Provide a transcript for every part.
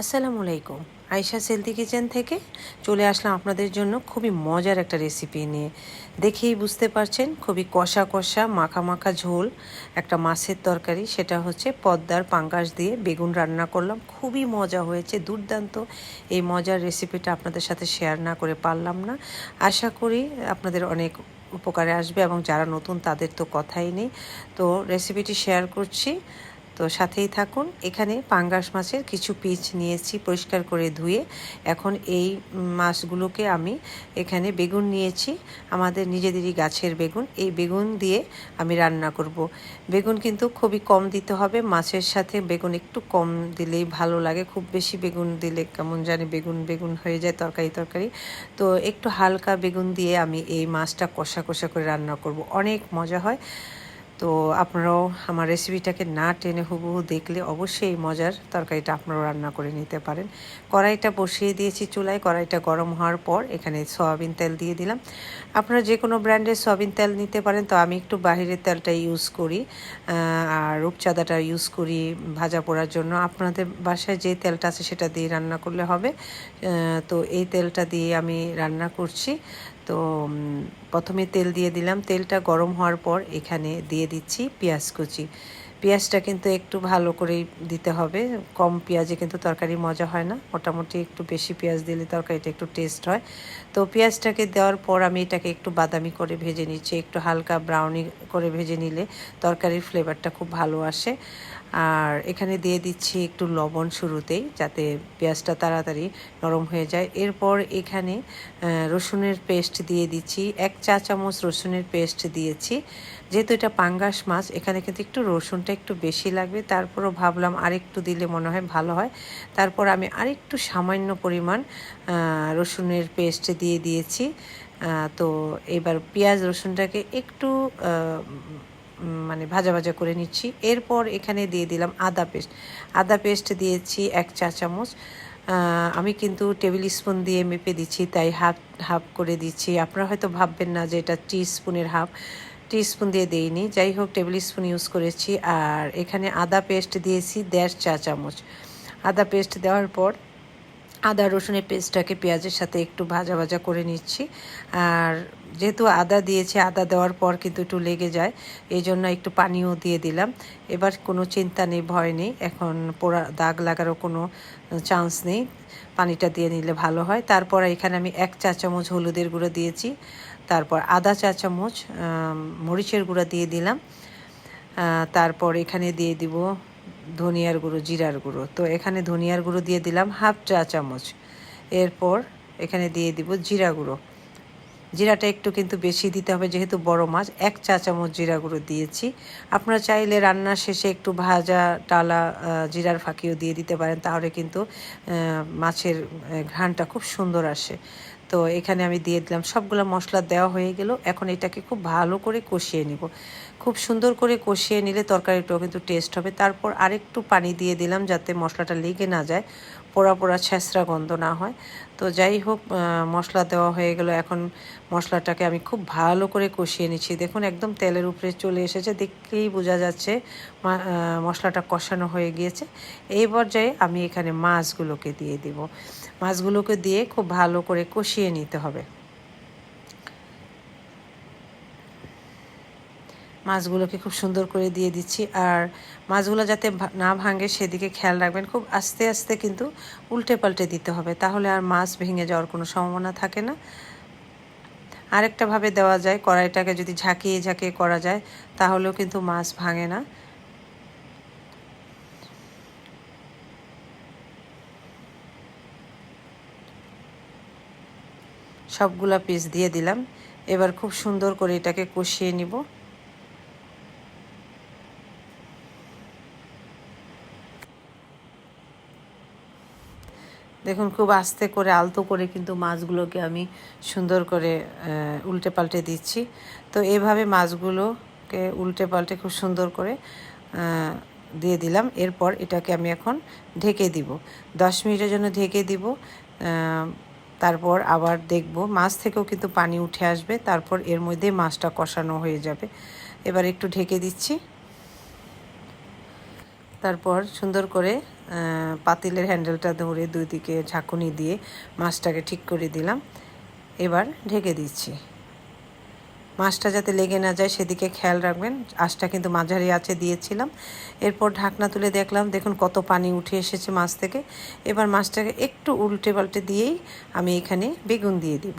আসসালামু আলাইকুম। আয়শা সেলদি কিচেন থেকে চলে আসলাম আপনাদের জন্য খুবই মজার একটা রেসিপি নিয়ে। দেখেই বুঝতে পারছেন, খুবই কষা কষা, মাখা মাখা ঝোল একটা মাছের তরকারি। সেটা হচ্ছে পদ্মার পাঙ্গাস দিয়ে বেগুন রান্না করলাম। খুবই মজা হয়েছে, দুর্দান্ত। এই মজার রেসিপিটা আপনাদের সাথে শেয়ার না করে পারলাম না। আশা করি আপনাদের অনেক উপকারে আসবে এবং যারা নতুন তাদের তো কথাই নেই। তো রেসিপিটি শেয়ার করছি। তো সাথেই থাকুন। এখানে পাঙ্গাস মাছের কিছু পিচ নিয়েছি পরিষ্কার করে ধুয়ে। এখন এই মাছগুলোকে আমি এখানে বেগুন নিয়েছি, আমাদের নিজেদেরই গাছের বেগুন। এই বেগুন দিয়ে আমি রান্না করব। বেগুন কিন্তু খুবই কম দিতে হবে, মাছের সাথে বেগুন একটু কম দিলেই ভালো লাগে। খুব বেশি বেগুন দিলে কেমন জানি বেগুন বেগুন হয়ে যায় তরকারি তরকারি। তো একটু হালকা বেগুন দিয়ে আমি এই মাছটা কষা কষা করে রান্না করব। অনেক মজা হয়। তো আপনারাও আমার রেসিপিটাকে না টেনে হুবহু দেখলে অবশ্যই মজার তরকারিটা আপনারাও রান্না করে নিতে পারেন। কড়াইটা বসিয়ে দিয়েছি চুলায়। কড়াইটা গরম হওয়ার পর এখানে সয়াবিন তেল দিয়ে দিলাম। আপনারা যে কোনো ব্র্যান্ডের সয়াবিন তেল নিতে পারেন, তো আমি একটু বাহিরের তেলটা ইউজ করি আর রূপচাঁদাটা ইউজ করি ভাজা পোড়ার জন্য। আপনাদের বাসায় যে তেলটা আছে সেটা দিয়ে রান্না করলে হবে। তো এই তেলটা দিয়ে আমি রান্না করছি। তো প্রথমে তেল দিয়ে দিলাম। তেলটা গরম হওয়ার পর এখানে দিয়ে দিচ্ছি পেঁয়াজ কুচি। পেঁয়াজটা কিন্তু একটু ভালো করেই দিতে হবে। কম পেঁয়াজে কিন্তু তরকারি মজা হয় না। মোটামুটি একটু বেশি পেঁয়াজ দিলে তরকারিটা একটু টেস্ট হয়। তো পেঁয়াজটাকে দেওয়ার পর আমি এটাকে একটু বাদামি করে ভেজে নিচ্ছি। একটু হালকা ব্রাউনি করে ভেজে নিলে তরকারির ফ্লেভারটা খুব ভালো আসে। আর এখানে দিয়ে দিচ্ছি একটু লবণ শুরুতেই যাতে পেঁয়াজটা তাড়াতাড়ি নরম হয়ে যায়। এরপর এখানে রসুনের পেস্ট দিয়ে দিচ্ছি। এক চা চামচ রসুনের পেস্ট দিয়েছি। যেহেতু এটা পাঙ্গাস মাছ, এখানে কিন্তু একটু রসুনটা একটু বেশি লাগবে। তারপরও ভাবলাম আরেকটু দিলে মনে হয় ভালো হয়। তারপর আমি আরেকটু সামান্য পরিমাণ রসুনের পেস্ট দিয়ে দিয়েছি। তো এবার পেঁয়াজ রসুনটাকে একটু মানে ভাজা ভাজা করে নিচ্ছি। এরপর এখানে দিয়ে দিলাম আদা পেস্ট আদা পেস্ট দিয়েছি এক চা চামচ। আমি কিন্তু টেবিল স্পুন দিয়ে মেপে দিচ্ছি, তাই হাফ হাফ করে দিচ্ছি। আপনারা হয়তো ভাববেন না যে এটা টি স্পুনের হাফ। স্পুন দিয়ে দেইনি। যাই হোক টেবিল স্পুন ইউজ করেছি। আর এখানে আদা পেস্ট দিয়েছি, দেড় চা চামচ। আদা পেস্ট দেওয়ার পর আদা, রসুনের পেস্টটাকে পেঁয়াজের সাথে একটু ভাজা ভাজা করে নিচ্ছি। আর যেহেতু আদা দিয়েছি, আদা দেওয়ার পর কিন্তু একটু লেগে যায়, এই জন্য একটু পানিও দিয়ে দিলাম। এবার কোনো চিন্তা নেই, ভয় নেই। এখন পোড়া, দাগ লাগারও কোনো চান্স নেই। পানিটা দিয়ে নিলে ভালো হয়। তারপর এখানে আমি এক চা চামচ হলুদের গুঁড়ো দিয়েছি। তারপর আদা চা চামচ মরিচের গুঁড়া দিয়ে দিলাম। তারপর এখানে দিয়ে দিব ধনিয়ার গুঁড়ো, জিরার গুঁড়ো। তো এখানে ধনিয়ার গুঁড়ো দিয়ে দিলাম হাফ চা চামচ। এরপর এখানে দিয়ে দিব জিরা গুঁড়ো। জিরাটা একটু কিন্তু বেশি দিতে হবে, যেহেতু বড় মাছ, এক চা চামচ জিরা গুঁড়ো দিয়েছি। আপনারা চাইলে রান্নার শেষে একটু ভাজা টালা জিরার ফাঁকিও দিয়ে দিতে পারেন, তাহলে কিন্তু মাছের ঘ্রাণটা খুব সুন্দর আসে। তো এখানে আমি দিয়ে দিলাম। সবগুলো মশলা দেওয়া হয়ে গেল। এখন এটাকে খুব ভালো করে কষিয়ে নিব। খুব সুন্দর করে কষিয়ে নিলে তরকারিটাও কিন্তু টেস্ট হবে। তারপর আরেকটু পানি দিয়ে দিলাম যাতে মশলাটা লেগে না যায়, পোড়া পোড়া ছেঁচড়া গন্ধ না হয়। তো যাই হোক মশলা দেওয়া হয়ে গেল। এখন মশলাটাকে আমি খুব ভালো করে কষিয়ে নিচ্ছি। দেখুন, একদম তেলের উপরে চলে এসেছে। দেখলেই বোঝা যাচ্ছে মশলাটা কষানো হয়ে গিয়েছে। এই পর্যায়ে আমি এখানে মাছগুলোকে দিয়ে দিব। মাছগুলোকে দিয়ে খুব ভালো করে কষিয়ে নিতে হবে। মাছগুলোকে খুব সুন্দর করে দিয়ে দিচ্ছি। আর মাছগুলো যাতে না ভাঙে সেদিকে খেয়াল রাখবেন। খুব আস্তে আস্তে কিন্তু উল্টে পাল্টে দিতে হবে, তাহলে আর মাছ ভেঙে যাওয়ার কোনো সম্ভাবনা থাকে না। আরেকটাভাবে দেওয়া যায়, কড়াইটাকে যদি ঝাঁকিয়ে ঝাঁকিয়ে করা যায়, তাহলেও কিন্তু মাছ ভাঙে না। সবগুলা পিস দিয়ে দিলাম। এবার খুব সুন্দর করে এটাকে কষিয়ে নিব। দেখুন, খুব আস্তে করে, আলতো করে কিন্তু মাছগুলোকে আমি সুন্দর করে উল্টে পাল্টে দিচ্ছি। তো এভাবে মাছগুলোকে উল্টে পাল্টে খুব সুন্দর করে দিয়ে দিলাম। এরপর এটাকে আমি এখন ঢেকে দিব। দশ মিনিটের জন্য ঢেকে দিব। তারপর আবার দেখব। মাছ থেকেও কিন্তু পানি উঠে আসবে। তারপর এর মধ্যে মাছটা কষানো হয়ে যাবে। এবার একটু ঢেকে দিচ্ছি। তারপর সুন্দর করে পাতিলের হ্যান্ডেলটা ধরে দুই দিকে ঝাঁকুনি দিয়ে মাছটাকে ঠিক করে দিলাম। এবার ঢেকে দিচ্ছি। মাছটা যাতে লেগে না যায় সেদিকে খেয়াল রাখবেন। আঁচটা কিন্তু মাঝারি আছে দিয়েছিলাম। এরপর ঢাকনা তুলে দেখলাম, দেখুন কত পানি উঠে এসেছে মাছ থেকে। এবার মাছটাকে একটু উল্টে পাল্টে দিয়েই আমি এখানে বেগুন দিয়ে দিব।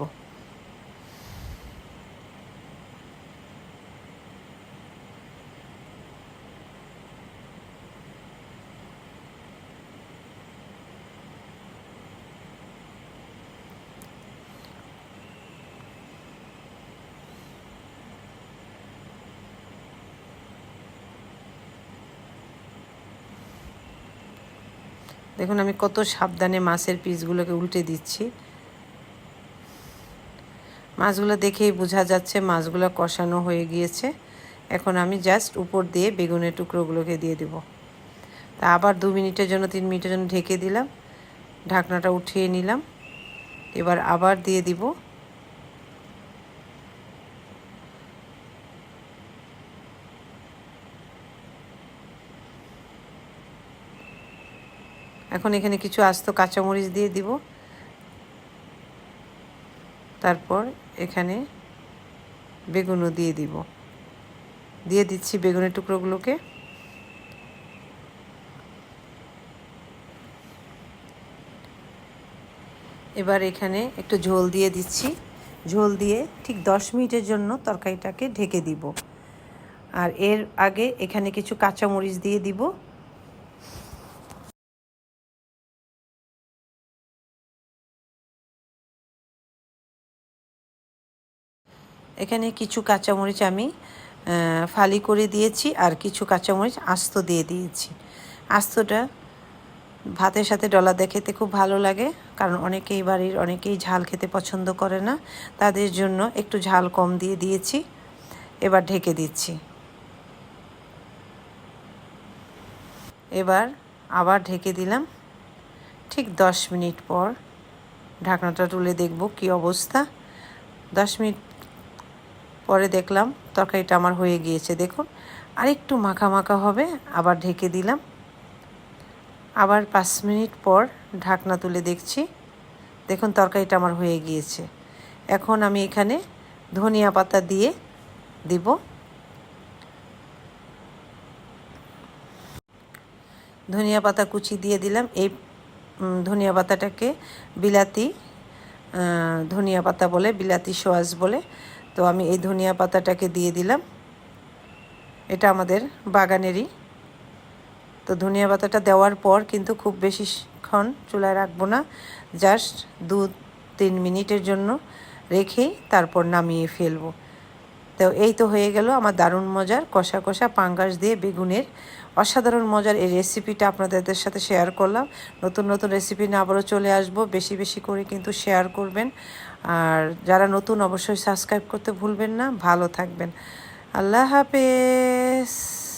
দেখুন, আমি কত সাবধানে মাছের পিসগুলোকে উল্টে দিচ্ছি। মাছগুলো দেখেই বোঝা যাচ্ছে মাছগুলো কষানো হয়ে গিয়েছে। এখন আমি জাস্ট উপর দিয়ে বেগুনের টুকরোগুলোকে দিয়ে দেব। তা আবার দু মিনিটের জন্য, তিন মিনিটের জন্য ঢেকে দিলাম। ঢাকনাটা উঠিয়ে নিলাম। এবার আবার দিয়ে দিব এখন এখানে কিছু আস্ত কাঁচামরিচ দিয়ে দিব। তারপর এখানে বেগুনও দিয়ে দিব। দিয়ে দিচ্ছি বেগুনের টুকরোগুলোকে। এবার এখানে একটু ঝোল দিয়ে দিচ্ছি। ঝোল দিয়ে ঠিক দশ মিনিটের জন্য তরকারিটাকে ঢেকে দিব। আর এর আগে এখানে কিছু কাঁচামরিচ দিয়ে দিব। এখানে কিছু কাঁচামরিচ আমি ফালি করে দিয়েছি আর কিছু কাঁচামরিচ আস্ত দিয়ে দিয়েছি। আস্তটা ভাতের সাথে ডলা খেতে খুব ভালো লাগে, কারণ অনেকেই বাড়ির, অনেকেই ঝাল খেতে পছন্দ করে না। তাদের জন্য একটু ঝাল কম দিয়ে দিয়েছি, এবার ঢেকে দিচ্ছি। এবার আবার ঢেকে দিলাম। ঠিক দশ মিনিট পর ঢাকনাটা তুলে দেখব কি অবস্থা। দশ মিনিট পরে দেখলাম তরকারিটা আমার হয়ে গিয়েছে, দেখুন। আরেকটু মাখা মাখা হবে, আবার ঢেকে দিলাম। আবার পাঁচ মিনিট পর ঢাকনা তুলে দেখছি, দেখুন তরকারিটা আমার হয়ে গিয়েছে। এখন আমি এখানে ধনিয়া পাতা দিয়ে দিব। ধনিয়া পাতা কুচি দিয়ে দিলাম। এই ধনিয়া পাতাটাকে বিলাতি ধনিয়া পাতা বলে, বিলাতি সোয়াজ বলে তো আমি এই ধনিয়া পাতাটাকে দিয়ে দিলাম। এটা আমাদের বাগানেরই। তো ধনিয়া পাতাটা দেওয়ার পর কিন্তু খুব বেশিক্ষণ চুলায় রাখব না। জাস্ট দু তিন মিনিটের জন্য রেখেই তারপর নামিয়ে ফেলব। তো এই তো হয়ে গেল আমার দারুণ মজার কষা কষা পাঙ্গাস দিয়ে বেগুনের অসাধারণ মজার এই রেসিপিটা আপনাদের সাথে শেয়ার করলাম। নতুন নতুন রেসিপি না আবারও চলে আসব। বেশি বেশি করে কিন্তু শেয়ার করবেন। আর যারা নতুন অবশ্যই সাবস্ক্রাইব করতে ভুলবেন না ভালো থাকবেন। আল্লাহ হাফেজ।